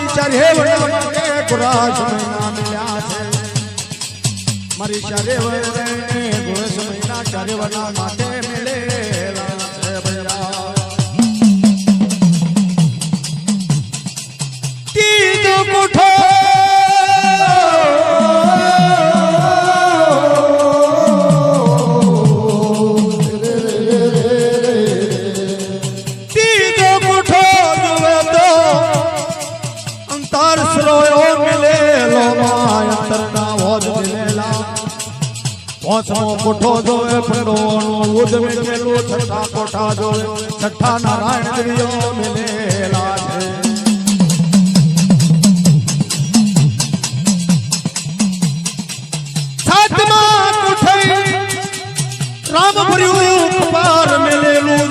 મારી ચરેવણ માટે ગુરાસ મહિના મળ્યા છે. મારી ચરેવણ ગુરસ મહિના ચરેવણ માટે પોચમો કોઠો જોવે ફંડોનું ઉદ મેલો છઠ્ઠા કોઠા જોવે. છઠ્ઠા નારાયણ દેવીઓ મિલેલા રામ ભર્યું કપાર મેલેલું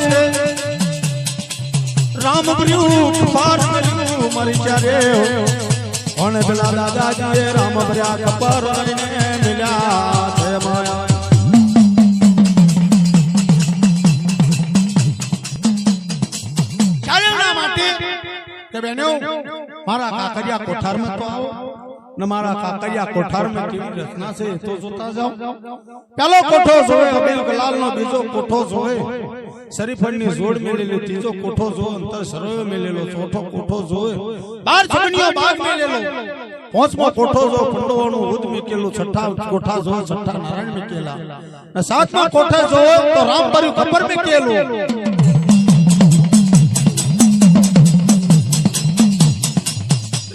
મિલ્યા છે માયા ચારેવડા માટે કે બેનો મારા કાકરિયા કોઠારમાં તો આવો. ને મારા કાકરિયા કોઠારમાં કેવી રચના છે તો જોતા જાઓ. પેલો કોઠો જોવે અબીલ ગલાલ બીજો કોઠો જોવે. શરીફળની જોડ મેલેલી ત્રીજો કોઠો જોવે અંતર સરોયો મેલેલો ચોથો કોઠો જોવે. બાર છબણીઓ બાગ મેલેલો. પાંચમો કોઠો જો ફંડોવાનું ઉદ મેકેલું છઠ્ઠા કોઠા જો છઠ્ઠા નારાયણ મેકેલા. ને સાતમા કોઠે જો તો રામ ભર્યું ખબર મેકેલું.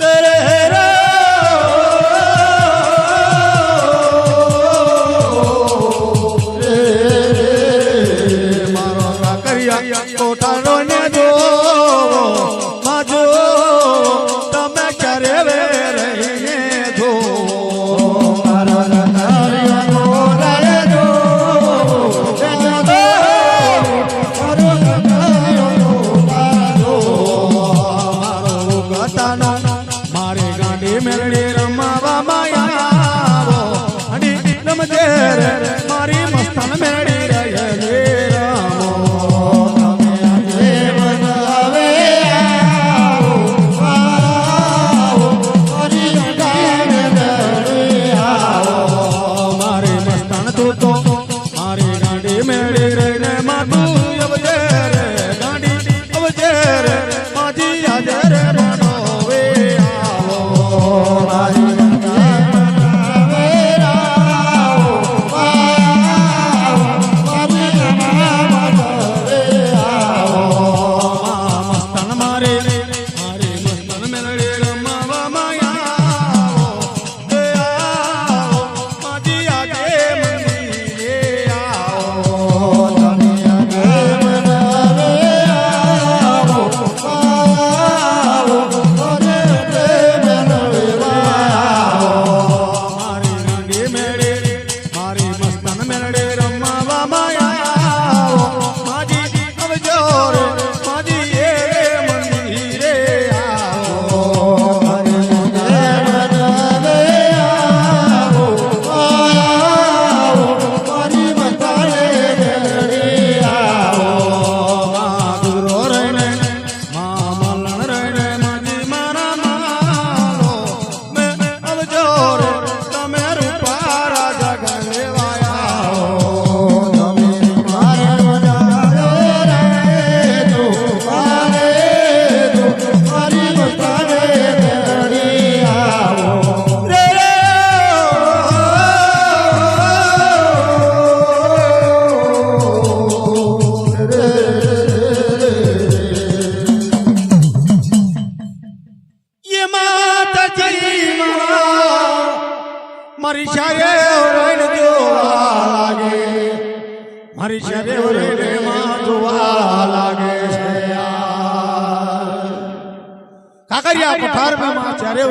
રે રે રે કોઠાનો ને જો માજો.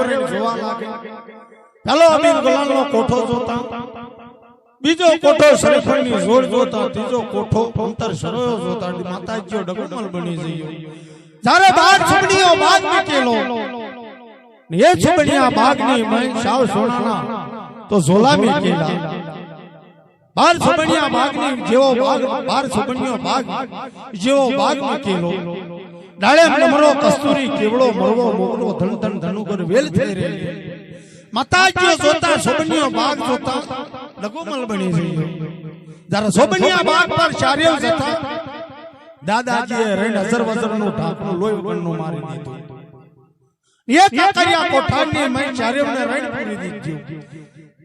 રણ જોવા લાગે. પેલો અમીર ગુલામ નો કોઠો જોતા. બીજો કોઠો શરીફળની જોડ જોતા ત્રીજો કોઠો અંતર સરોયો જોતા. માતાજીઓ ડગમલ બની જઈયો જ્યારે બાર છબડીઓ બાદ મૂકેલો ને એ છુબણિયા બાગની મય સાવ સોનાના. તો ઝોલામી કેલા. બાર છુબણિયા બાગની જેવો બાગ બાર છુબણિયો બાગ જેવો બાગ મૂકેલો ડાળે નમરો કસ્તુરી કેવડો મરવો મોગલો ધન ધન ધનુકર વેલ થઈ રહી. માતાજીઓ જોતા સોબનિયો બાગ જોતા લઘુમલ બની ગઈ જ્યારે સોબનિયા બાગ પર ચાર્યો જતા દાદાજીએ રેણ અસર વસર ઢાંકણું લોહી વગરનું મારી દીધું. એક કાકરિયા કોઠારની મેં ચાર્યોને રેણ પૂરી દીધું.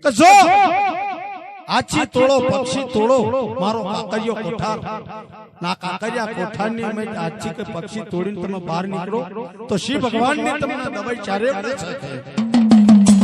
કે જો આછી તોડો પક્ષી તોડો મારો કાકરિયો કોઠાર. ના, કાકરિયા કોઠાની મેં આછી કે પક્ષી તોડીને તમે બહાર નીકળો, તો શ્રી ભગવાનની તમને દવાઈ ચારે શકે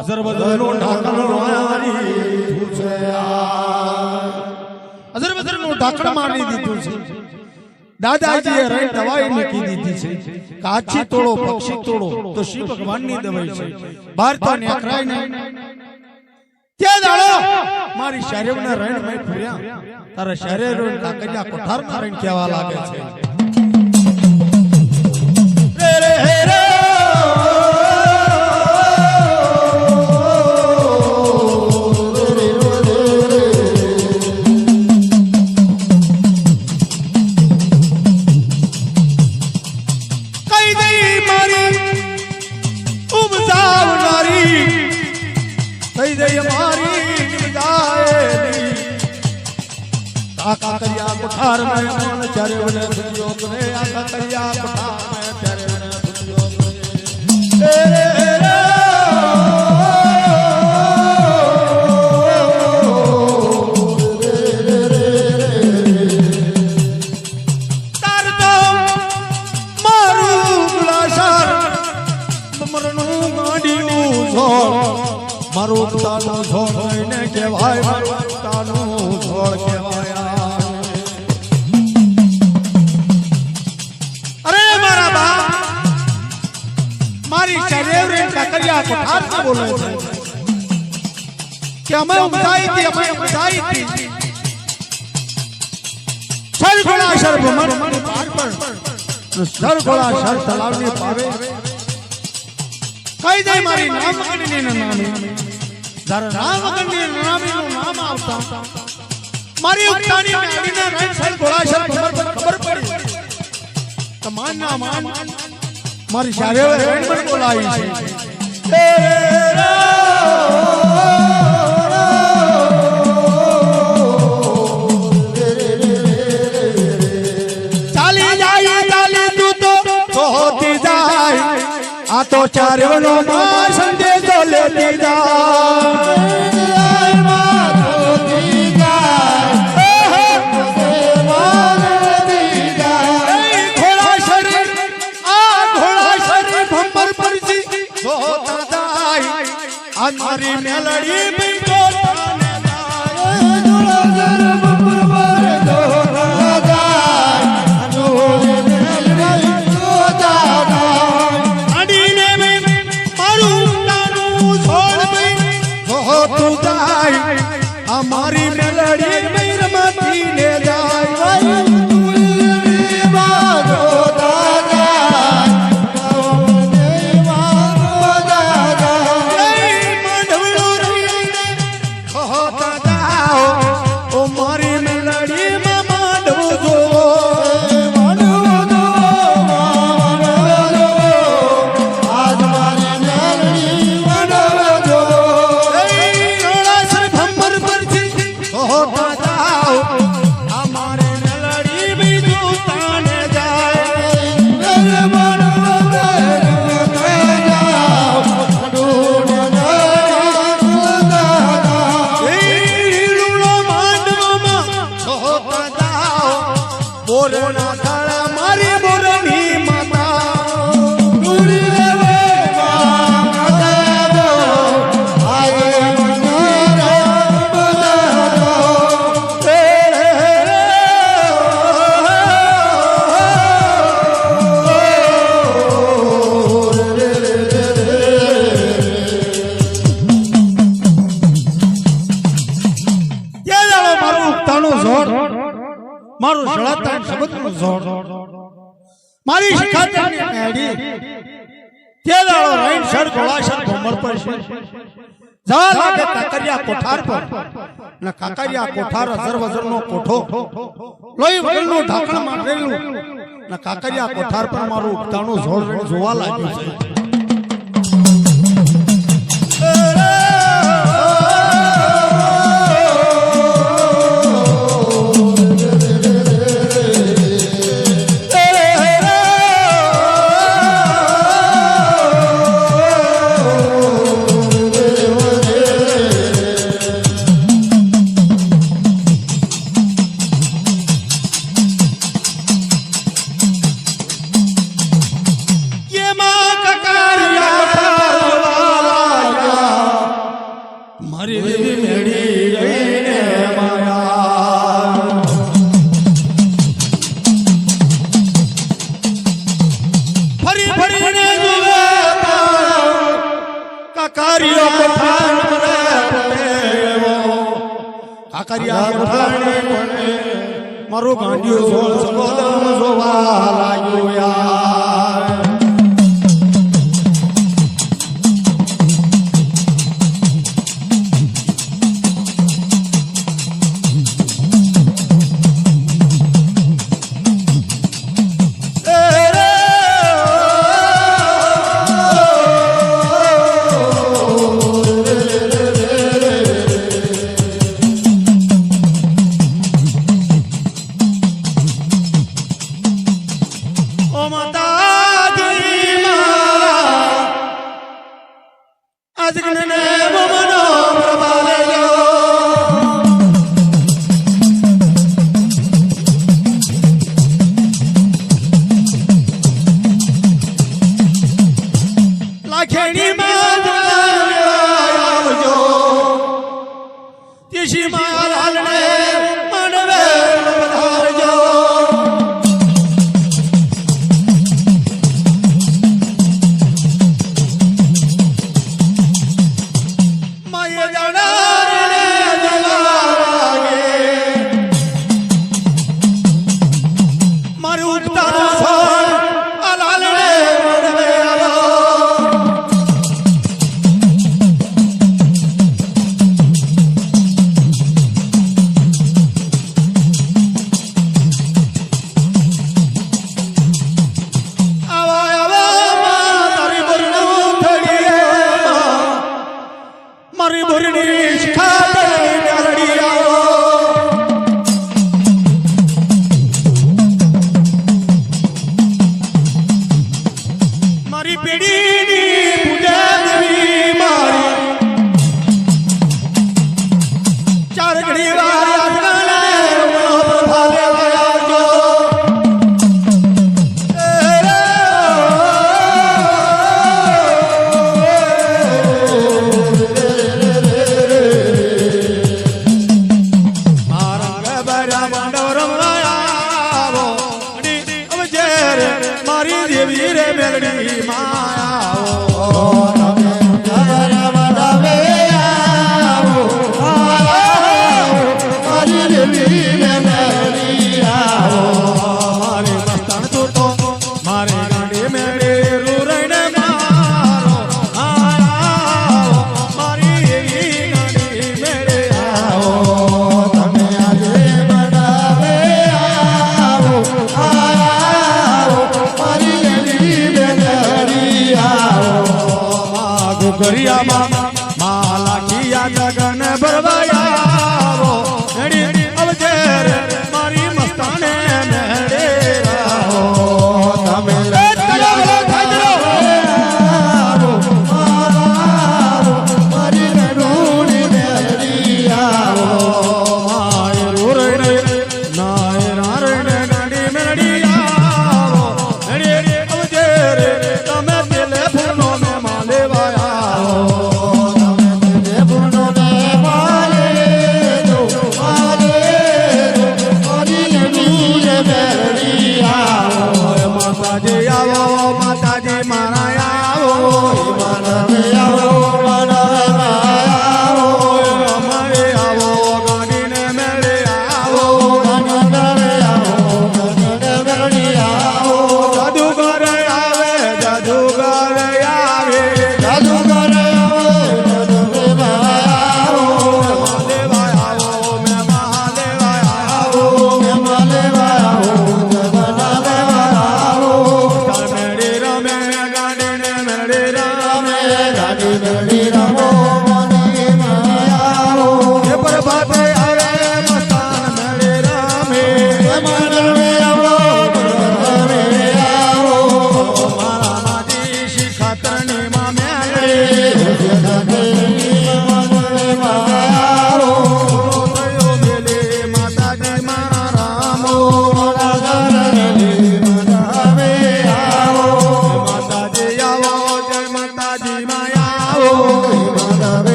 અઝરબૈજાનનો ઢાકણો રોયારી તું છે આ. બદરનો ઢાકણ મારી દીધું છે. રહી દવાઈ મૂકી દીધી છે. કાચી તોડો પક્ષી તોડો તો શિવ ભગવાનની દવાઈ છે. બહાર તો નેકરાય નહીં. તે દાડો? મારી શરીરને રણ મેં ફર્યા. તારા શરીર કોઠાર કહેવા લાગે છે? રે રે રે. કાકા કરિયા કોઠાર મેં મન ચારે વને સુજો કરે આકા કરિયા કોઠાર મેં ચારે વને સુજો કરે રે રે લઈને કહેવાય મારું તાનું કહેવાય. અરે મારા બાપ, મારી રે કાકરિયા કોઠાર બોલે છે કે અમે ઉમદાઈ હતી, અમે ઉમદાઈ હતી. સરગોળા સર ભમર પાર પર સરગોળા સર તલાવની પાવે. કઈ દે મારી નામ કરીને નામે જ્યારે નામ ગણની નામીનું નામ આવતા મારી ઉક્તાની મેળીને રાઈટ સાઈડ ગોળા સર પર ખબર પડી? તો ના માન મારી શારે રેણ પણ બોલાવી છે. એ રો તું ચારવનો માં સંદેશો લેતી જાય. જવા લાગે કાકરિયા કોઠાર પર. ને કાકરિયા કોઠાર સર્વજન નો કોઠો. લોહી વગરનું ઢાંકણ કોઠાર પર મારું ઉપતાણું જોડ જોવા લાગ્યું છે. ફરી ફરીને જુએ કાકારીઓ પઠાણ કાકારિયા પઠાણે મારો ગાંડિયો સોળ સબોદમ જોવા લાગ્યો યાર.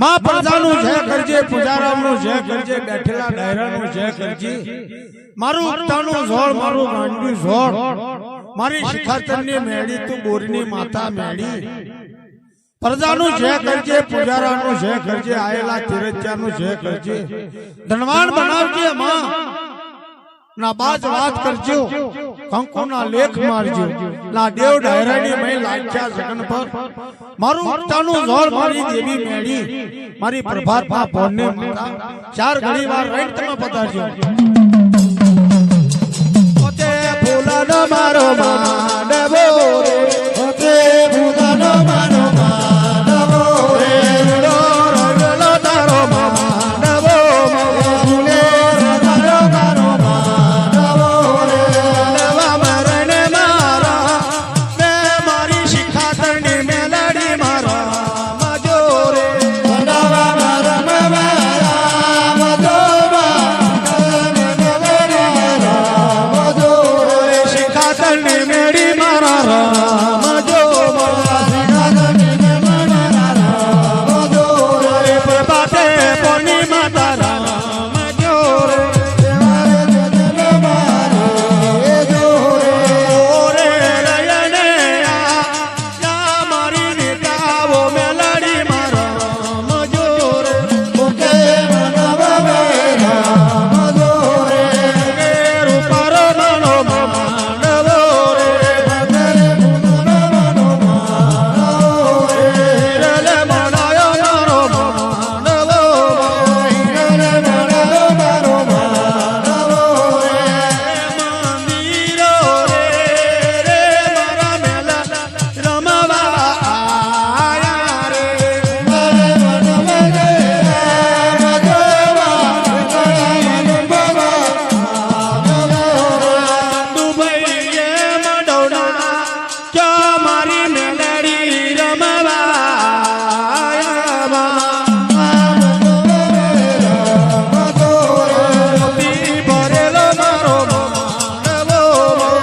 માં પ્રજાનું જય કરજે પૂજારામનું જય કરજે બેઠેલા ડાયરાનું જય કરજે. મારું ઉત્તાનું ઝોળ મારું ગાંડું ઝોળ મારી શિખાતરની મેળી તું બોરની માતા મેળી. પ્રજાનું જય કરજે પૂજારાનું જય કરજે આયેલા તીરથિયાનું જય કરજે. ધનવાન બનાવજે માં. ના બાજ વાત કરજો. કંકુના લેખ મારજો ના દેવ ડાયરાની મય લાખ્યા જગન પર. મારું ઉગતાનું જોર મારી દેવી મેળી. મારી પ્રભાતમાં પોને માતા. ચાર ઘડી વાર રહીને તમે પધારજો. પોતે ફૂલનો મારો માંડવો રે